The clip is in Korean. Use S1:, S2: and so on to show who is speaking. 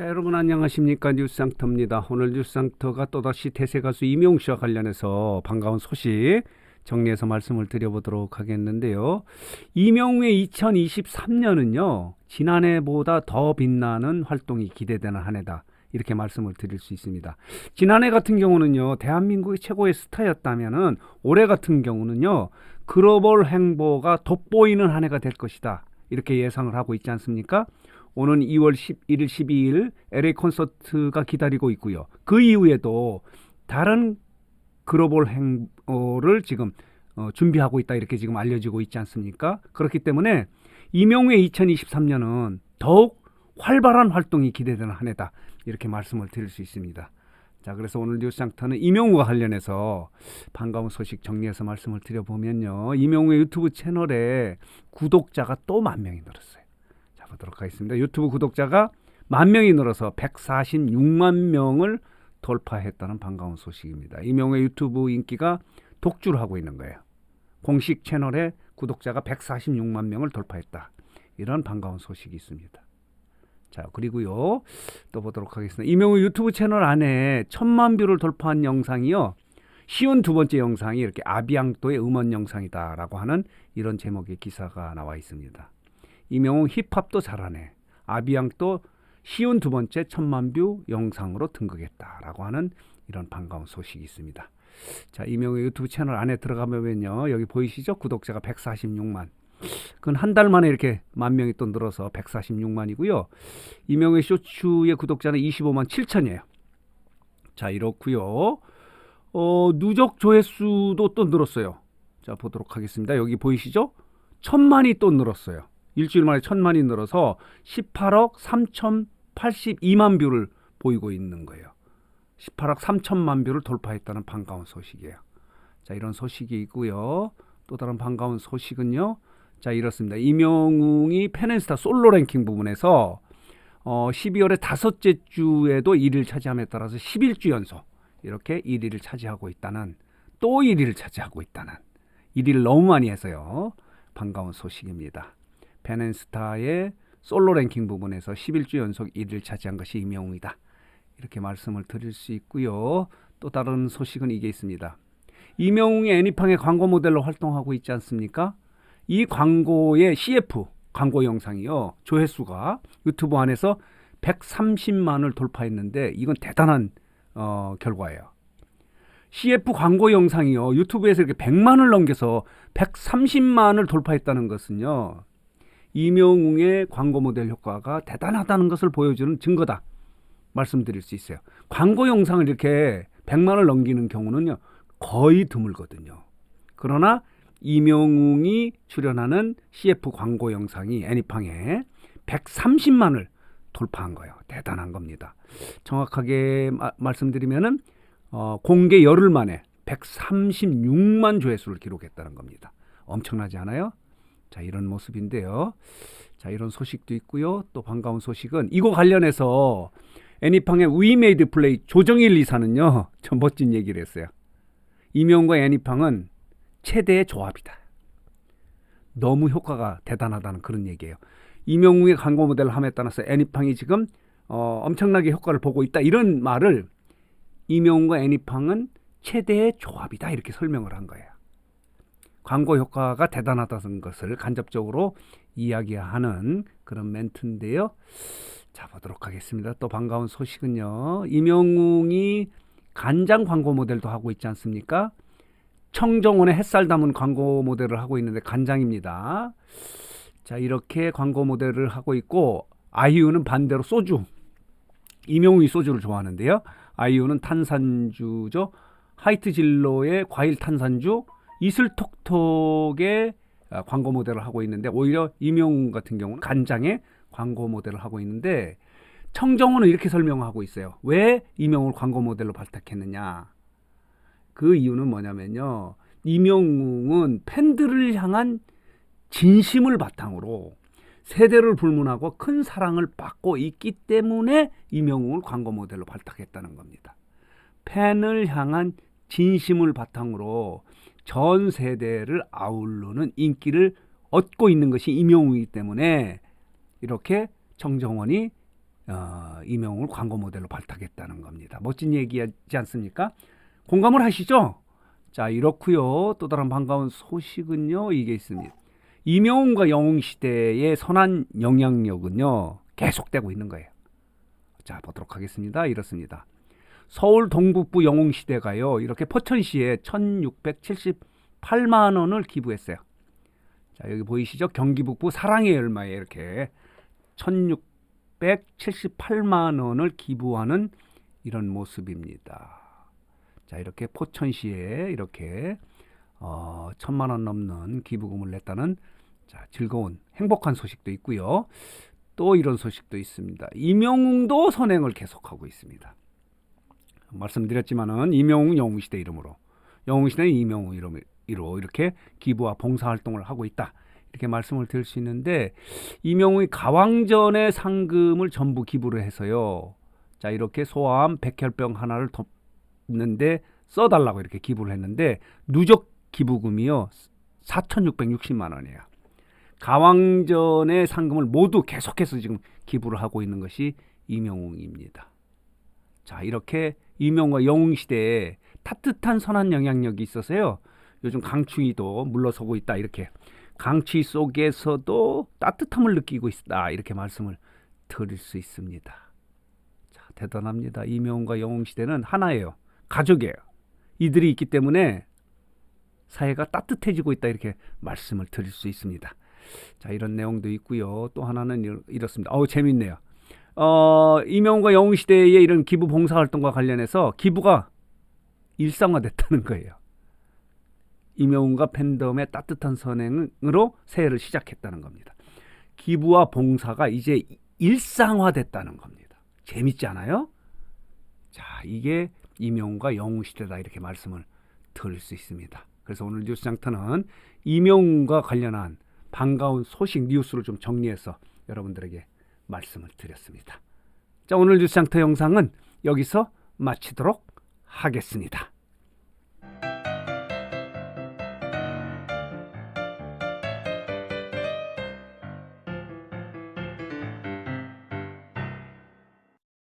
S1: 자, 여러분 안녕하십니까 뉴스상터입니다. 오늘 뉴스상터가 또다시 대세 가수 이명 씨와 관련해서 반가운 소식 정리해서 말씀을 드려보도록 하겠는데요. 이명우의 2023년은요 지난해보다 더 빛나는 활동이 기대되는 한 해다. 이렇게 말씀을 드릴 수 있습니다. 지난해 같은 경우는요, 대한민국의 최고의 스타였다면은 올해 같은 경우는요, 글로벌 행보가 돋보이는 한 해가 될 것이다. 이렇게 예상을 하고 있지 않습니까? 오는 2월 11일, 12일 LA 콘서트가 기다리고 있고요. 그 이후에도 다른 글로벌 행보를 지금 어, 준비하고 있다 이렇게 지금 알려지고 있지 않습니까? 그렇기 때문에 이명우의 2023년은 더욱 활발한 활동이 기대되는 한 해다 이렇게 말씀을 드릴 수 있습니다. 자 그래서 오늘 뉴스 장터는 이명우와 관련해서 반가운 소식 정리해서 말씀을 드려보면요. 이명우의 유튜브 채널에 구독자가 또 만 명이 늘었어요. 자 보도록 하겠습니다. 유튜브 구독자가 만 명이 늘어서 146만 명을 돌파했다는 반가운 소식입니다. 이명우의 유튜브 인기가 독주를 하고 있는 거예요. 공식 채널에 구독자가 146만 명을 돌파했다. 이런 반가운 소식이 있습니다. 자, 그리고요. 또 보도록 하겠습니다. 이명우 유튜브 채널 안에 천만 뷰를 돌파한 영상이요. 쉬운 두 번째 영상이 이렇게 아비앙도의 음원 영상이다라고 하는 이런 제목의 기사가 나와 있습니다. 이명우 힙합도 잘하네. 아비앙도 쉬운 두 번째 천만 뷰 영상으로 등극했다라고 하는 이런 반가운 소식이 있습니다. 자, 이명우 유튜브 채널 안에 들어가면요. 여기 보이시죠? 구독자가 146만. 그건 한 달 만에 이렇게 만 명이 또 늘어서 146만이고요. 이명의 쇼츠의 구독자는 25만 7천이에요. 자, 이렇고요. 어, 누적 조회수도 또 늘었어요. 자, 보도록 하겠습니다. 여기 보이시죠? 천만이 또 늘었어요. 일주일 만에 천만이 늘어서 18억 3,082만 뷰를 보이고 있는 거예요. 18억 3천만 뷰를 돌파했다는 반가운 소식이에요. 자, 이런 소식이 있고요. 또 다른 반가운 소식은요. 자, 이렇습니다. 이명웅이 펜앤스타 솔로 랭킹 부분에서 어, 12월의 다섯째 주에도 1위를 차지함에 따라서 11주 연속 이렇게 1위를 차지하고 있다는 또 1위를 차지하고 있다는 1위를 너무 많이 해서요. 반가운 소식입니다. 펜앤스타의 솔로 랭킹 부분에서 11주 연속 1위를 차지한 것이 이명웅이다. 이렇게 말씀을 드릴 수 있고요. 또 다른 소식은 이게 있습니다. 이명웅이 애니팡의 광고 모델로 활동하고 있지 않습니까? 이 광고의 CF 광고 영상이요. 조회수가 유튜브 안에서 130만을 돌파했는데 이건 대단한 어, 결과예요. CF 광고 영상이요. 유튜브에서 이렇게 100만을 넘겨서 130만을 돌파했다는 것은요. 이명웅의 광고 모델 효과가 대단하다는 것을 보여주는 증거다. 말씀드릴 수 있어요. 광고 영상을 이렇게 100만을 넘기는 경우는요. 거의 드물거든요. 그러나 이명웅이 출연하는 CF 광고 영상이 애니팡에 130만을 돌파한 거예요. 대단한 겁니다. 정확하게 마, 말씀드리면은 어, 공개 열흘 만에 136만 조회수를 기록했다는 겁니다. 엄청나지 않아요? 자, 이런 모습인데요. 자, 이런 소식도 있고요. 또 반가운 소식은 이거 관련해서 애니팡의 위메이드 플레이 조정일 이사는요. 전 멋진 얘기를 했어요. 이명과 애니팡은 최대의 조합이다. 너무 효과가 대단하다는 그런 얘기예요. 이명웅의 광고 모델을 함에 따라서 애니팡이 지금 어, 엄청나게 효과를 보고 있다. 이런 말을 이명웅과 애니팡은 최대의 조합이다. 이렇게 설명을 한 거예요. 광고 효과가 대단하다는 것을 간접적으로 이야기하는 그런 멘트인데요. 자, 보도록 하겠습니다. 또 반가운 소식은요. 이명웅이 간장 광고 모델도 하고 있지 않습니까? 청정원의 햇살 담은 광고 모델을 하고 있는데 간장입니다. 자, 이렇게 광고 모델을 하고 있고 아이유는 반대로 소주. 이명웅이 소주를 좋아하는데요. 아이유는 탄산주죠. 하이트 진로의 과일 탄산주, 이슬톡톡의 아, 광고 모델을 하고 있는데 오히려 이명웅 같은 경우는 간장의 광고 모델을 하고 있는데 청정원은 이렇게 설명하고 있어요. 왜 이명웅을 광고 모델로 발탁했느냐? 그 이유는 뭐냐면요. 이명웅은 팬들을 향한 진심을 바탕으로 세대를 불문하고 큰 사랑을 받고 있기 때문에 이명웅을 광고 모델로 발탁했다는 겁니다. 팬을 향한 진심을 바탕으로 전 세대를 아우르는 인기를 얻고 있는 것이 이명웅이기 때문에 이렇게 정정원이 어, 이명웅을 광고 모델로 발탁했다는 겁니다. 멋진 얘기지 않습니까? 공감을 하시죠? 자, 이렇고요. 또 다른 반가운 소식은요. 이게 있습니다. 이명웅과 영웅 시대의 선한 영향력은요. 계속되고 있는 거예요. 자, 보도록 하겠습니다. 이렇습니다. 서울 동북부 영웅 시대가요. 이렇게 포천시에 1678만 원을 기부했어요. 자, 여기 보이시죠? 경기 북부 사랑의 열마에 이렇게 1678만 원을 기부하는 이런 모습입니다. 자, 이렇게 포천시에 이렇게 어, 천만 원 넘는 기부금을 냈다는 자, 즐거운 행복한 소식도 있고요. 또 이런 소식도 있습니다. 이명웅도 선행을 계속하고 있습니다. 말씀드렸지만은 이명웅 영웅시대 이름으로 영웅시대는 이명웅 이름으로 이렇게 기부와 봉사 활동을 하고 있다. 이렇게 말씀을 드릴 수 있는데 이명웅이 가왕전의 상금을 전부 기부를 해서요. 자 이렇게 소아암 백혈병 하나를 돕는데 써달라고 이렇게 기부를 했는데 누적 기부금이요 4,660만 원이에요. 가왕전의 상금을 모두 계속해서 지금 기부를 하고 있는 것이 이명웅입니다. 자 이렇게 이명웅과 영웅 시대에 따뜻한 선한 영향력이 있어서요. 요즘 강추위도 물러서고 있다 이렇게 강추위 속에서도 따뜻함을 느끼고 있다 이렇게 말씀을 드릴 수 있습니다. 자 대단합니다. 이명웅과 영웅 시대는 하나예요. 가족이에요. 이들이 있기 때문에 사회가 따뜻해지고 있다 이렇게 말씀을 드릴 수 있습니다. 자 이런 내용도 있고요. 또 하나는 이렇- 이렇습니다. 어우 재밌네요. 어, 이명웅과 영웅 시대의 이런 기부 봉사 활동과 관련해서 기부가 일상화됐다는 거예요. 이명웅과 팬덤의 따뜻한 선행으로 새해를 시작했다는 겁니다. 기부와 봉사가 이제 일상화됐다는 겁니다. 재밌지 않아요? 자, 이게 이명웅과 영웅 시대다 이렇게 말씀을 드릴 수 있습니다. 그래서 오늘 뉴스 장터는 이명웅과 관련한 반가운 소식 뉴스로 좀 정리해서 여러분들에게 말씀을 드렸습니다. 자, 오늘 뉴스 장터 영상은 여기서 마치도록 하겠습니다.